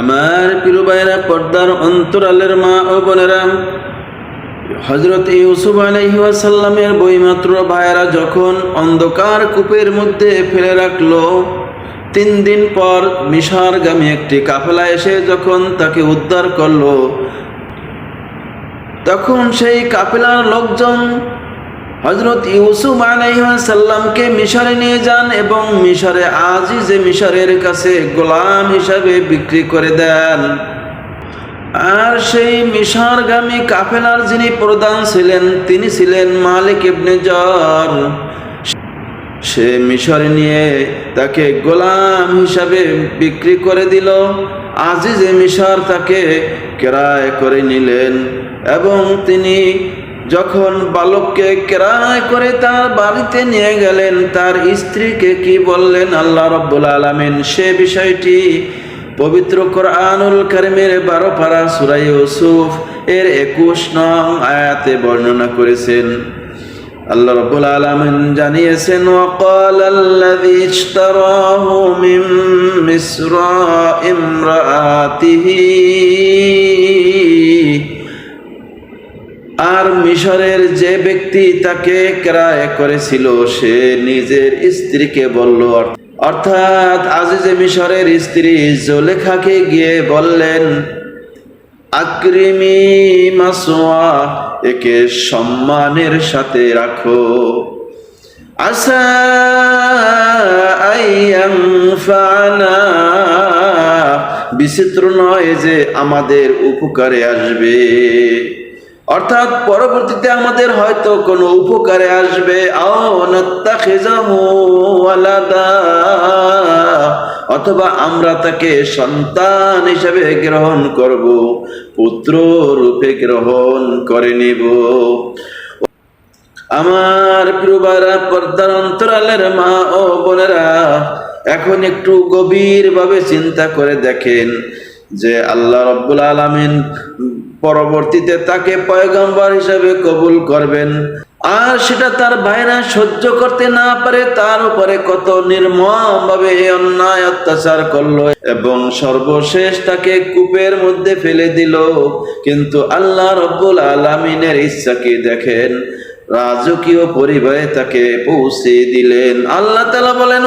আমার প্রিয় ভাইরা, পর্দার অন্তরালের মা ও বোনেরা হজরত ইউসুফ আলহিহাসাল্লামের বইমাত্র ভাইয়েরা, যখন অন্ধকার কূপের মধ্যে ফেলে রাখল, তিন দিন পর মিশরগামী একটি কাফেলা এসে যখন তাকে উদ্ধার করল, তখন সেই কাফেলার লোকজন হজরত ইউসুফ আলাইসাল্লামকে মিশরে নিয়ে যান এবং মিশরে আজই যে মিশরের কাছে গোলাম হিসাবে বিক্রি করে দেন। আর সেই মিশরগামী কাফেলার যিনি প্রধান ছিলেন, তিনি ছিলেন মালিক ইবনে জর। সে মিশরে নিয়ে তাকে গোলাম হিসাবে বিক্রি করে দিল। আজিজে মিশর তাকে কেরায় করে নিলেন এবং তিনি যখন বালককে কেরায় করে তার বাড়িতে নিয়ে গেলেন, তার স্ত্রীকে কি বললেন? আল্লাহ রব্বুল আলমিন সে বিষয়টি পবিত্র কোরআনুল করিমের বারো পারা সুরাই ইউসুফ এর একুশ নং আয়াতে বর্ণনা করেছেন। আল্লাহ রব্বুল আলামিন জানিয়েছেন মিন মিসরা ইমরাআতিহি। আর মিশরের যে ব্যক্তি তাকে ক্রয় করেছিল, সে নিজের স্ত্রীকে বলল, অর্থাৎ আজিজে মিশরের স্ত্রী জোলেখাকে গিয়ে বললেন, আক্রিমি মাসোয়া একে সম্মানের সাথে রাখো। বিচিত্র নয় যে আমাদের উপকারে আসবে। অর্থাৎ পরবর্তীতে আমাদের হয়তো কোনো উপকারে আসবে। অথবা আমরা তাকে সন্তান হিসাবে গ্রহণ করব, পুত্র রূপে গ্রহণ করে নিব। আমার প্রিয়বারা পর্দার অন্তরালের মা ও বোনেরা, এখন একটু গভীরভাবে চিন্তা করে দেখেন যে আল্লাহ রব্বুল আলমিন পরবর্তীতে তাকে পয়গম্বর হিসাবে কবুল করবেন। আর সেটা তার ভাইরা সহ্য করতে না পারে, তার উপরে কত নির্মম ভাবে অন্যায় অত্যাচার করল এবং সর্বশেষ তাকে কূপের মধ্যে ফেলে দিল। কিন্তু আল্লাহ রব্বুল আলমিনের ইচ্ছাকে দেখেন রাজকীয় পরিবারে তাকে পৌঁছে দিলেন। আল্লাহ তালা বলেন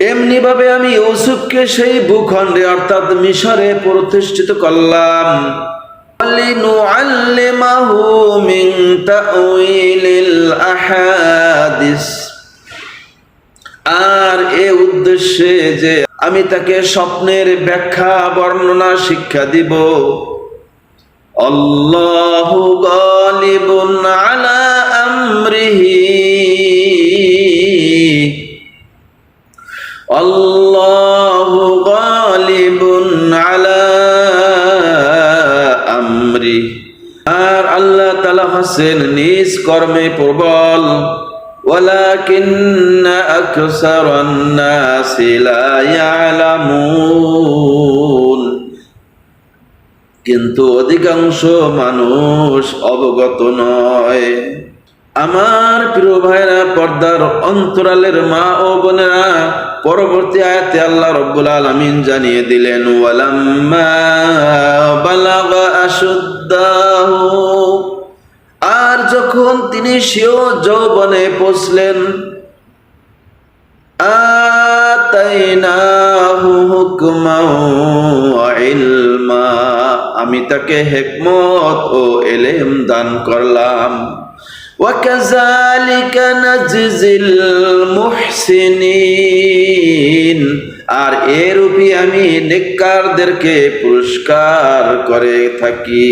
এমনি ভাবে আমি ইউসুফকে সেই ভূখণ্ডে, অর্থাৎ মিশরে প্রতিষ্ঠিত করলাম। লিনুআল্লিমাহু মিন তাউইলিল আহাদিস। আ উদ্দেশ্যে যে আমি তাকে স্বপ্নের ব্যাখ্যা, বর্ণনা, শিক্ষা দিব। আল্লাহু গালিবুন আলা আমরিহি। আল্লাহু গালিবুন আলা আমরি আর আল্লাহ তাআলা হাসেন নিজ কর্মে প্রবল। ولكن أكثر الناس لا يعلمون কিন্তু অধিকাংশ মানুষ অবগত নয় আমার প্রিয় ভাইরা পর্দার অন্তরালের মা ও বোনেরা পরবর্তী আয়াতে আল্লাহ রব্বুল আলামিন জানিয়ে দিলেন ওয়ালাম্মা বালাগা আশুদ্দাহু আর যখন তিনি সেও যৌবনে পৌঁছলেন আতাইনাহু হুকমাও ওয়া ইলমা আমি তাকে হেকমত ও এলেম দান করলাম وكذلك نجزي المحسنين আর এরূপই আমি নেককারদেরকে পুরস্কার করে থাকি